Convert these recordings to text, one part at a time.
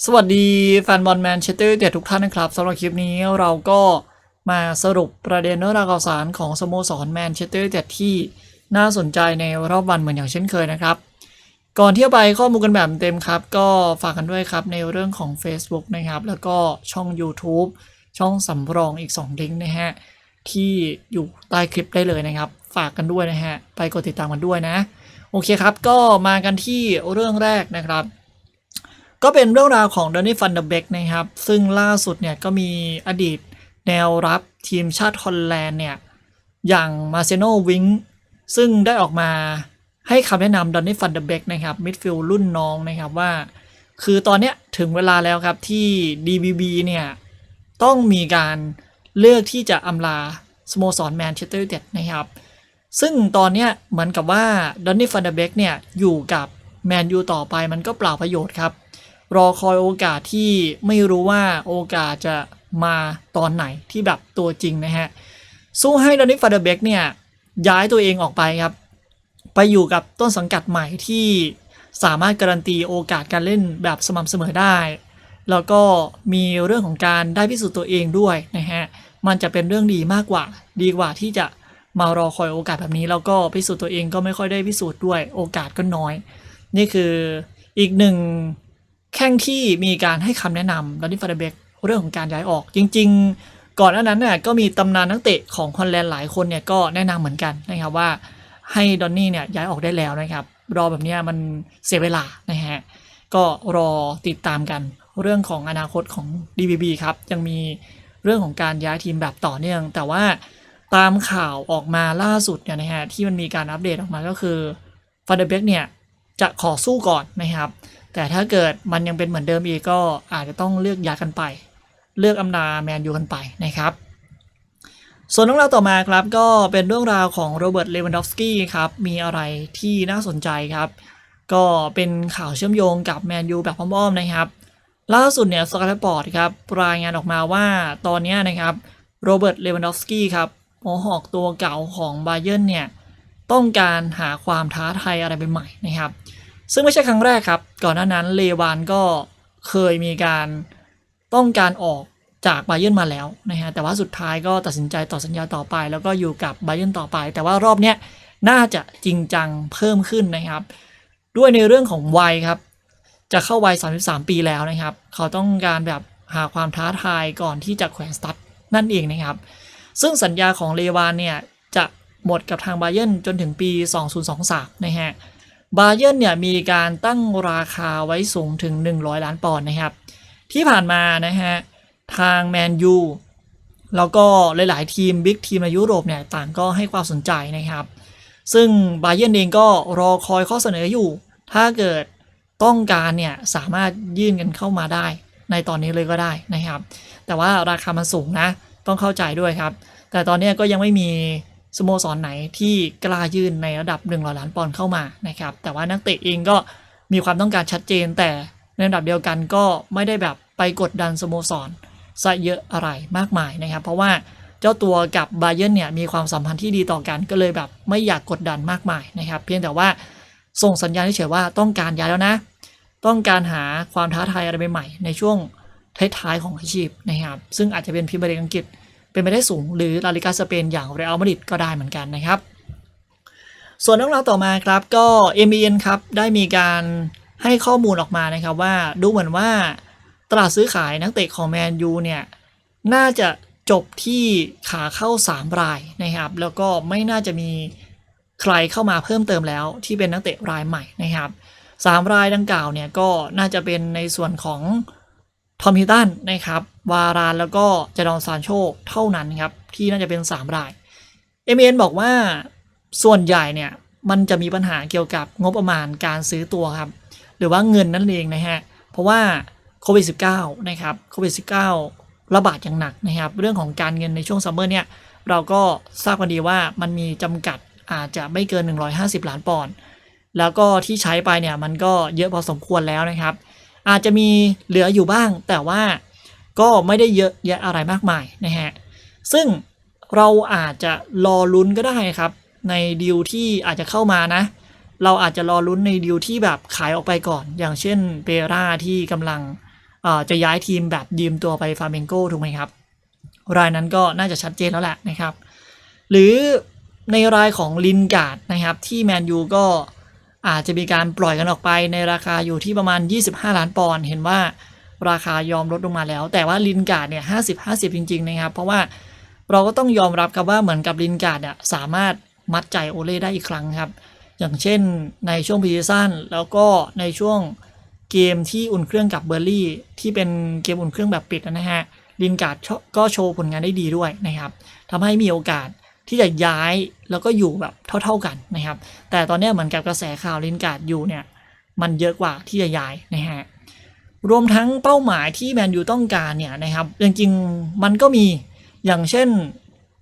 สวัสดีแฟนบอลแมนเชสเตอร์เดทุกท่านนะครับสำหรับคลิปนี้เราก็มาสรุปประเด็นเรื่องราวข่าวสารของสโมสรแมนเชสเตอร์เดที่น่าสนใจในรอบวันเหมือนอย่างเช่นเคยนะครับ ก่อนที่จะไปข้อมูลกันแบบเต็มครับ ก็ฝากกันด้วยครับในเรื่องของ Facebook นะครับ แล้วก็ช่อง YouTube ช่องสำรองอีก2ลิงก์นะฮะที่อยู่ใต้คลิปได้เลยนะครับ ฝากกันด้วยนะฮะไปกดติดตามกันด้วยนะ โอเคครับก็มากันที่เรื่องแรกนะครับ ก็เป็นเรื่องราวของด a นนี่ฟันเดเบกนะครับ ซึ่งล่าสุดเนี่ยก็มีอดีตแนวรับทีมชาติฮอลแลนด์เนี่ย อย่างมาเซโนวิงซึ่งได้ออกมาให้คำแนะนำดอนนี่ฟันเดเบกนะครับมิดฟิลด์รุ่นน้องนะครับว่า คือตอนเนี้ยถึงเวลาแล้วครับที่ DBB เนี่ย ต้องมีการเลือกที่จะอำลาสโมสรแมนเชสเตอร์ยูไนเต็ดนะครับ ซึ่งตอนเนี้ยเหมือนกับว่าดอนนี่ฟันเดเบกเนี่ยอยู่กับแมนยูต่อไปมันก็เปล่าประโยชน์ครับ รอคอยโอกาสที่ไม่รู้ว่าโอกาสจะมาตอนไหนที่แบบตัวจริงนะฮะสู้ให้ดอนนี่ฟันเดอร์เบกเนี่ยย้ายตัวเองออกไปครับ ไปอยู่กับต้นสังกัดใหม่ที่สามารถการันตีโอกาสการเล่นแบบสม่ำเสมอได้ แล้วก็มีเรื่องของการได้พิสูจน์ตัวเองด้วยนะฮะมันจะเป็นเรื่องดีมากกว่า ดีกว่าที่จะมารอคอยโอกาสแบบนี้ แล้วก็พิสูจน์ตัวเองก็ไม่ค่อยได้พิสูจน์ด้วยโอกาสก็น้อย นี่คืออีกหนึ่ง แข้งที่มีการให้คำแนะนำดอนนี่ฟาเดเบกเรื่องของการย้ายออก จริง ๆ ก่อนหน้านั้นน่ะก็มีตำนานนักเตะของฮอลแลนด์หลายคนเนี่ยก็แนะนำเหมือนกันนะครับว่าให้ดอนนี่เนี่ยย้ายออกได้แล้วนะครับรอแบบนี้มันเสียเวลานะฮะก็รอติดตามกันเรื่องของอนาคตของ DBB ครับยังมีเรื่องของการย้ายทีมแบบต่อเนื่อง แต่ว่าตามข่าวออกมาล่าสุดเนี่ยนะฮะที่มันมีการอัปเดตออกมาก็คือฟันเดเบกเนี่ย จะขอสู้ก่อนนะครับ แต่ถ้าเกิดมันยังเป็นเหมือนเดิมอีกก็อาจจะต้องเลือกย้ายกันไป เลือกอำนาแมนยูกันไปนะครับส่วนเรื่องราวต่อมาครับก็เป็นเรื่องราวของโรเบิร์ตเลวันดอฟสกี้ครับมีอะไรที่น่าสนใจครับ ก็เป็นข่าวเชื่อมโยงกับแมนยูแบบอ้อมๆนะครับ ล่าสุดเนี่ยสกาเลปอร์ตครับรายงานออกมาว่าตอนนี้นะครับโรเบิร์ตเลวันดอฟสกี้ครับหัวหอกตัวเก่าของบาเยิร์นเนี่ย ต้องการหาความท้าทายอะไรใหม่ๆนะครับ ซึ่งไม่ใช่ครั้งแรกครับ ก่อนหน้านั้นเลวานก็เคยมีการต้องการออกจากไบเยิร์นมาแล้วนะฮะแต่ว่าสุดท้ายก็ตัดสินใจต่อสัญญาต่อไป แล้วก็อยู่กับไบเยิร์นต่อไป แต่ว่ารอบเนี้ยน่าจะจริงจังเพิ่มขึ้นนะครับ ด้วยในเรื่องของวัยครับ จะเข้าวัย 33 ปีแล้วนะครับ เขาต้องการแบบหาความท้าทายก่อนที่จะแขวนสตัดนั่นเองนะครับ ซึ่งสัญญาของเลวานเนี่ยจะ หมดกับทางบาเยนจนถึงปี 2023 นะฮะ บาเยนเนี่ยมีการตั้งราคาไว้สูงถึง 100 ล้านปอนด์นะครับ ที่ผ่านมานะฮะ ทางแมนยูแล้วก็หลาย ๆ ทีมบิ๊กทีมในยุโรปเนี่ยต่างก็ให้ความสนใจนะครับ ซึ่งบาเยนเองก็รอคอยข้อเสนออยู่ ถ้าเกิดต้องการเนี่ยสามารถยื่นกันเข้ามาได้ในตอนนี้เลยก็ได้นะครับ แต่ว่าราคามันสูงนะ ต้องเข้าใจด้วยครับ แต่ตอนนี้ก็ยังไม่มี สโมสรไหนที่กล้ายื่นในระดับ100ล้านปอนด์เข้ามานะครับแต่ว่านักเตะเองก็มีความต้องการชัดเจน แต่ในระดับเดียวกันก็ไม่ได้แบบไปกดดันสโมสรซะเยอะอะไรมากมายนะครับเพราะว่าเจ้าตัวกับบาเยิร์นเนี่ยมีความสัมพันธ์ที่ดีต่อกันก็เลยแบบไม่อยากกดดันมากมายนะครับเพียงแต่ว่าส่งสัญญาณเฉยว่าต้องการย้ายแล้วนะ ต้องการหาความท้าทายอะไรใหม่ๆในช่วงท้ายๆของอาชีพนะครับซึ่งอาจจะเป็นพรีเมียร์ลีกอังกฤษ เป็นไปได้สูง หรือลาลิกาสเปนอย่างเรอัลมาดริดก็ได้เหมือนกันนะครับ ส่วนเรื่องราวต่อมาครับก็ MBN ครับได้มีการให้ข้อมูลออกมานะครับว่าดูเหมือนว่าตลาดซื้อขายนักเตะของแมนยูเนี่ยน่าจะจบที่ขาเข้า 3 รายนะครับ แล้วก็ไม่น่าจะมีใครเข้ามาเพิ่มเติมแล้วที่เป็นนักเตะรายใหม่นะครับสามรายดังกล่าวเนี่ยก็น่าจะเป็นในส่วนของ ทอมฮิตันนะครับ วารานแล้วก็จดอนซานโชเท่านั้นครับ ที่น่าจะเป็น 3 ราย m อ n บอกว่าส่วนใหญ่เนี่ย มันจะมีปัญหาเกี่ยวกับงบประมาณการซื้อตัวครับ หรือว่าเงินนั่นเองนะฮะ เพราะว่าโควิด -19 นะครับโควิด -19 ระบาดอย่างหนักนะครับ เรื่องของการเงินในช่วงซัมเมอร์เนี่ยเราก็ทราบกันดีว่ามันมีจำกัดอาจจะไม่เกิน 150 ล้านปอนด์แล้วก็ที่ใช้ไปเนี่ยมันก็เยอะพอสมควรแล้วนะครับ อาจจะมีเหลืออยู่บ้าง แต่ว่าก็ไม่ได้เยอะแยะอะไรมากมายนะฮะซึ่งเราอาจจะรอลุ้นก็ได้ครับ ในดีลที่อาจจะเข้ามานะ เราอาจจะรอลุ้นในดีลที่แบบขายออกไปก่อน อย่างเช่นเปราที่กำลังจะย้ายทีมแบบยืมตัวไปฟาเมนโกถูกไหมครับ รายนั้นก็น่าจะชัดเจนแล้วแหละนะครับ หรือในรายของลินการ์ดนะครับที่แมนยูก็ อาจจะมีการปล่อยกันออกไปในราคาอยู่ที่ประมาณ 25 ล้านปอนด์เห็นว่าราคายอมลดลงมาแล้ว แต่ว่าลินการ์ดเนี่ย50 50จริง ๆ นะครับ เพราะว่าเราก็ต้องยอมรับครับว่าเหมือนกับลินการ์ดเนี่ยสามารถมัดใจโอเล่ได้อีกครั้งครับ อย่างเช่นในช่วงพรีซีซั่นแล้วก็ในช่วงเกมที่อุ่นเครื่องกับเบอร์ลี่ ที่เป็นเกมอุ่นเครื่องแบบปิดนะฮะลินการ์ดก็โชว์ผลงานได้ดีด้วยนะครับทำให้มีโอกาส ที่จะย้ายแล้วก็อยู่แบบเท่า ๆกันนะครับ แต่ตอนนี้เหมือนกับกระแสข่าวลินการ์ดอยู่เนี่ยมันเยอะกว่าที่จะย้ายนะฮะรวมทั้งเป้าหมายที่แมนยูต้องการเนี่ยนะครับจริงๆมันก็มีอย่างเช่น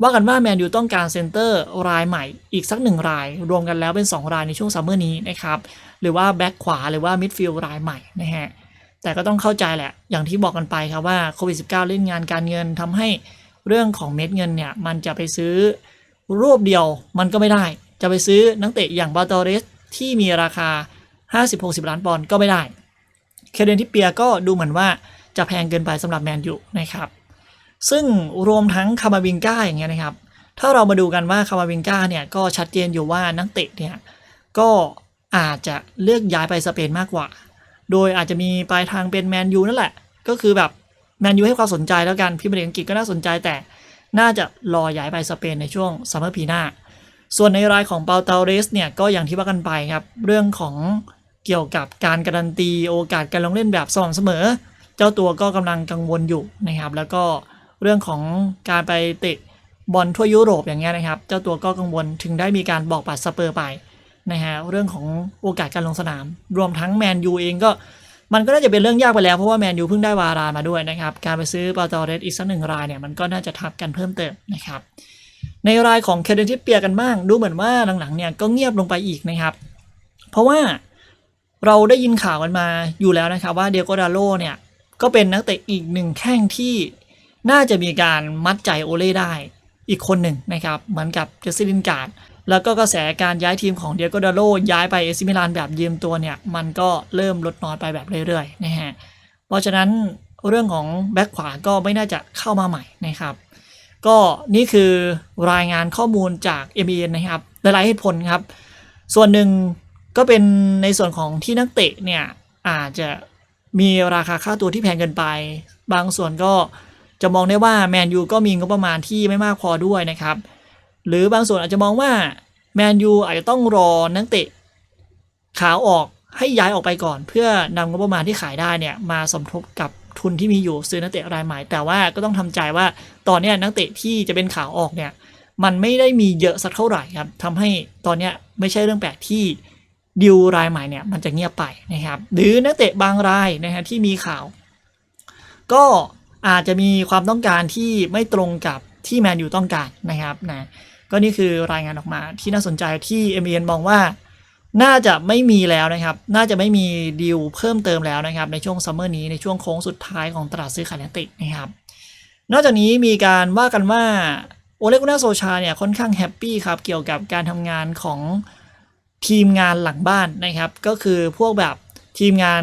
ว่ากันว่าแมนยูต้องการเซนเตอร์รายใหม่อีกสักหนึ่งราย รวมกันแล้วเป็น 2 รายในช่วงซัมเมอร์นี้นะครับหรือว่าแบ็คขวาหรือว่ามิดฟิลด์รายใหม่นะฮะแต่ก็ต้องเข้าใจแหละ อย่างที่บอกกันไปครับว่าโควิด -19 เล่นงานการเงินทำให้ เรื่องของเม็ดเงินเนี่ยมันจะไปซื้อรวบเดียวมันก็ไม่ได้ จะไปซื้อนักเตะอย่างบาตอเรสที่มีราคา 50-60 ล้านปอนด์ก็ไม่ได้ เคเดนที่เปียก็ดูเหมือนว่าจะแพงเกินไปสำหรับแมนยูนะครับ ซึ่งรวมทั้งคามาวิงก้าอย่างเงี้ยนะครับ ถ้าเรามาดูกันว่าคามาวิงก้าเนี่ยก็ชัดเจนอยู่ว่านักเตะเนี่ยก็อาจจะเลือกย้ายไปสเปนมากกว่า โดยอาจจะมีปลายทางเป็นแมนยูนั่นแหละ ก็คือแบบ แมนยูให้ความสนใจแล้วกันพิมพ์เรียนอังกฤษก็น่าสนใจแต่น่าจะรอย้ายไปสเปนในช่วงซัมเมอร์ปีหน้า ส่วนในรายของเปาเตาเรสเนี่ยก็อย่างที่ว่ากันไปครับ เรื่องของเกี่ยวกับการการันตีโอกาสการลงเล่นแบบสม่ำเสมอ เจ้าตัวก็กำลังกังวลอยู่นะครับ แล้วก็เรื่องของการไปเตะบอลทั่วยุโรปอย่างเงี้ยนะครับ เจ้าตัวก็กังวลถึงได้มีการบอกปัดสเปอร์ไปนะฮะเรื่องของโอกาสการลงสนาม รวมทั้งแมนยูเองก็ มันก็น่าจะเป็นเรื่องยากไปแล้วเพราะว่าแมนยูเพิ่งได้วารานมาด้วยนะครับ การไปซื้อปาตอเรสอีกสักหนึ่งรายเนี่ยมันก็น่าจะทับกันเพิ่มเติมนะครับ ในรายของเคเดนทิเปียกันบ้าง ดูเหมือนว่าหลังๆเนี่ยก็เงียบลงไปอีกนะครับ เพราะว่าเราได้ยินข่าวกันมาอยู่แล้วนะครับว่าเดียโกดาโลเนี่ยก็เป็นนักเตะอีกหนึ่งแข้งที่น่าจะมีการมัดใจโอเล่ได้อีกคนหนึ่งนะครับ เหมือนกับเจสซี่ลินการ์ด แล้วก็กระแสการย้ายทีมของเดียโกดาโลย้ายไปเอซิมิลานแบบยืมตัวเนี่ย มันก็เริ่มลดน้อยไปแบบเรื่อยๆนะฮะเพราะฉะนั้นเรื่องของแบ็คขวาก็ไม่น่าจะเข้ามาใหม่นะครับ ก็นี่คือรายงานข้อมูลจาก m อ n นะครับหลายๆเหตุผลครับ ส่วนหนึ่งก็เป็นในส่วนของที่นักเตะเนี่ยอาจจะมีราคาค่าตัวที่แพงเกินไป บางส่วนก็จะมองได้ว่าแมนยูก็มีงบประมาณที่ไม่มากพอด้วยนะครับ หรือบางส่วนอาจจะมองว่าแมนยูอาจจะต้องรอนักเตะขาวออกให้ย้ายออกไปก่อน เพื่อนำงบประมาณที่ขายได้เนี่ยมาสมทบกับทุนที่มีอยู่ซื้อนักเตะรายใหม่ แต่ว่าก็ต้องทำใจว่าตอนนี้นักเตะที่จะเป็นขาวออกเนี่ยมันไม่ได้มีเยอะสักเท่าไหร่ครับทำให้ตอนนี้ไม่ใช่เรื่องแปลกที่ดิวรายใหม่เนี่ยมันจะเงียบไปนะครับ หรือนักเตะบางรายนะฮะที่มีข่าว ก็อาจจะมีความต้องการที่ไม่ตรงกับที่แมนยูต้องการนะครับนะ ก็นี่คือรายงานออกมาที่น่าสนใจที่ m อ n มองว่า น่าจะไม่มีแล้วนะครับ น่าจะไม่มีดีลเพิ่มเติมแล้วนะครับ ในช่วงซัมเมอร์นี้ในช่วงโค้งสุดท้ายของตลาดซื้อขายนักเตะนะครับ นอกจากนี้มีการว่ากันว่าโอเลกุน่าโซชาเนี่ยค่อนข้างแฮปปี้ครับเกี่ยวกับการทำงานของทีมงานหลังบ้านนะครับ ก็คือพวกแบบทีมงาน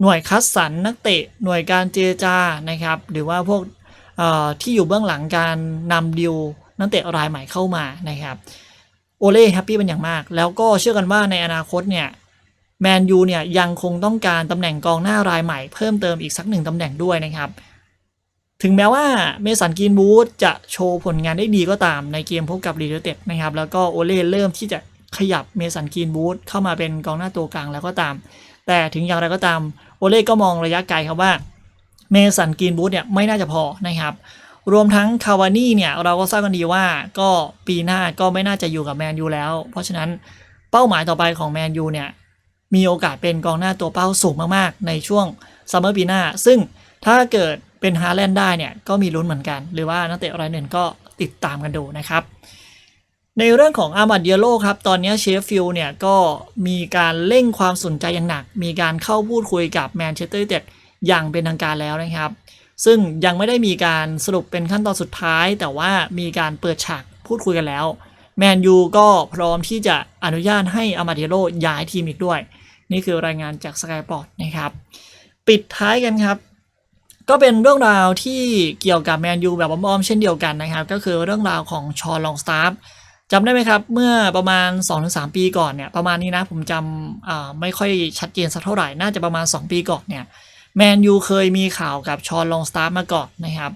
หน่วยคัดสรรนักเตะหน่วยการเจรจานะครับ หรือว่าพวกที่อยู่เบื้องหลังการนำดิว นักเตะรายใหม่เข้ามานะครับโอเล่แฮปปี้เป็นอย่างมาก แล้วก็เชื่อกันว่าในอนาคตเนี่ยแมนยูเนี่ยยังคงต้องการตำแหน่งกองหน้ารายใหม่เพิ่มเติมอีกสักหนึ่งตำแหน่งด้วยนะครับ ถึงแม้ว่าเมสันกินบูธจะโชว์ผลงานได้ดีก็ตามในเกมพบกับลีเดเต็ดนะครับ แล้วก็โอเล่เริ่มที่จะขยับเมสันกินบูธเข้ามาเป็นกองหน้าตัวกลางแล้วก็ตาม แต่ถึงอย่างไรก็ตามโอเล่ก็มองระยะไกลครับว่าเมสันกินบูธเนี่ยไม่น่าจะพอนะครับ รวมทั้งคาวานี่เนี่ยเราก็ทราบกันดีว่าก็ปีหน้าก็ไม่น่าจะอยู่กับแมนยูแล้ว เพราะฉะนั้นเป้าหมายต่อไปของแมนยูเนี่ยมีโอกาสเป็นกองหน้าตัวเป้าสูงมากๆ ในช่วงซัมเมอร์ปีหน้า ซึ่งถ้าเกิดเป็นฮาแลนด์ได้เนี่ยก็มีลุ้นเหมือนกัน หรือว่านักเตะรายหนึ่งก็ติดตามกันดูนะครับในเรื่องของอามาดเยโลครับ ตอนนี้เชฟฟิลด์เนี่ยก็มีการเร่งความสนใจอย่างหนัก มีการเข้าพูดคุยกับแมนเชสเตอร์ยูไนเต็ดอย่างเป็นทางการแล้วนะครับ ซึ่งยังไม่ได้มีการสรุปเป็นขั้นตอนสุดท้าย แต่ว่ามีการเปิดฉากพูดคุยกันแล้ว แมนยูก็พร้อมที่จะอนุญาตให้อามาเดโลย้ายทีมอีกด้วย นี่คือรายงานจากสกายปอร์ตนะครับ ปิดท้ายกันครับ ก็เป็นเรื่องราวที่เกี่ยวกับแมนยูแบบอ้อมๆเช่นเดียวกันนะครับ ก็คือเรื่องราวของชอลองสตาร์จำได้ไหมครับ เมื่อประมาณ 2-3 ปีก่อนเนี่ยประมาณนี้นะผมจำไม่ค่อยชัดเจนสักเท่าไหร่ น่าจะประมาณ 2 ปีก่อนเนี่ย แมนยูเคยมีข่าวกับชอนลองสตาร์มาก่อนนะครับ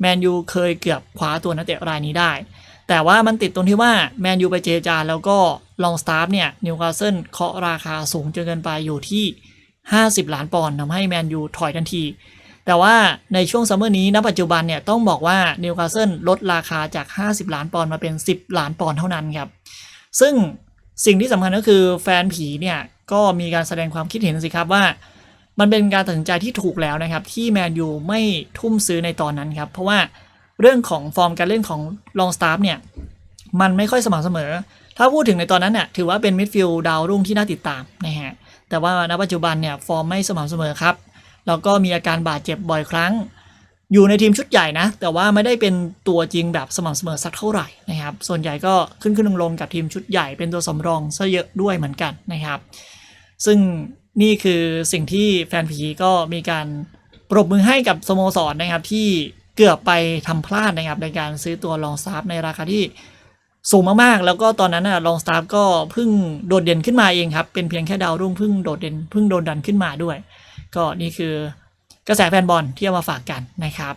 แมนยูเคยเกือบคว้าตัวนักเตะรายนี้ได้ แต่ว่ามันติดตรงที่ว่าแมนยูไปเจจาแล้วก็ลองสตาร์เนี่ยนิวคาสเซิลเคาะราคาสูงจนเกินไปอยู่ที่ 50 ล้านปอนด์ทำให้แมนยูถอยทันที แต่ว่าในช่วงซัมเมอร์นี้ณปัจจุบันเนี่ยต้องบอกว่านิวคาสเซิลลดราคาจาก 50 ล้านปอนด์มาเป็น 10 ล้านปอนด์เท่านั้นครับซึ่งสิ่งที่สำคัญก็คือแฟนผีเนี่ยก็มีการแสดงความคิดเห็นสิครับว่า มันเป็นการตัดสินใจที่ถูกแล้วนะครับ ที่แมนยูไม่ทุ่มซื้อในตอนนั้นครับ เพราะว่าเรื่องของฟอร์มการเล่นของลองสตาร์เนี่ย มันไม่ค่อยสม่ำเสมอ ถ้าพูดถึงในตอนนั้นเนี่ยถือว่าเป็นมิดฟิลด์ดาวรุ่งที่น่าติดตามนะฮะแต่ว่าณปัจจุบันเนี่ยฟอร์มไม่สม่ำเสมอครับแล้วก็มีอาการบาดเจ็บบ่อยครั้ง อยู่ในทีมชุดใหญ่นะ แต่ว่าไม่ได้เป็นตัวจริงแบบสม่ำเสมอสักเท่าไหร่นะครับ ส่วนใหญ่ก็ขึ้นขึ้นลงลงกับทีมชุดใหญ่เป็นตัวสำรองซะเยอะด้วยเหมือนกันนะครับ ซึ่ง นี่คือสิ่งที่แฟนผีก็มีการปรบมือให้กับสโมสรนะครับ ที่เกือบไปทำพลาดนะครับ ในการซื้อตัวลองซาร์ในราคาที่สูงมากๆ แล้วก็ตอนนั้นนะลองสตาร์ก็เพิ่งโดดเด่นขึ้นมาเองครับ เป็นเพียงแค่ดาวรุ่งเพิ่งโดดเด่นเพิ่งโดนดันขึ้นมาด้วย ก็นี่คือกระแสแฟนบอลที่เอามาฝากกันนะครับ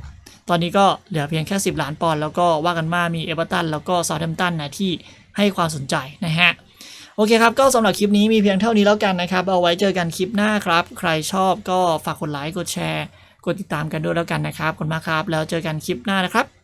ตอนนี้ก็เหลือเพียงแค่ 10 ล้านปอนด์แล้วก็ว่ากันมามีเอเวอร์ตันแล้วก็ซาท์แฮมป์ตันนะที่ให้ความสนใจนะฮะ โอเคครับ ก็สำหรับคลิปนี้มีเพียงเท่านี้แล้วกันนะครับ เอาไว้เจอกันคลิปหน้าครับ ใครชอบก็ฝากกดไลค์กดแชร์ กดติดตามกันด้วยแล้วกันนะครับขอบคุณมากครับ แล้วเจอกันคลิปหน้านะครับ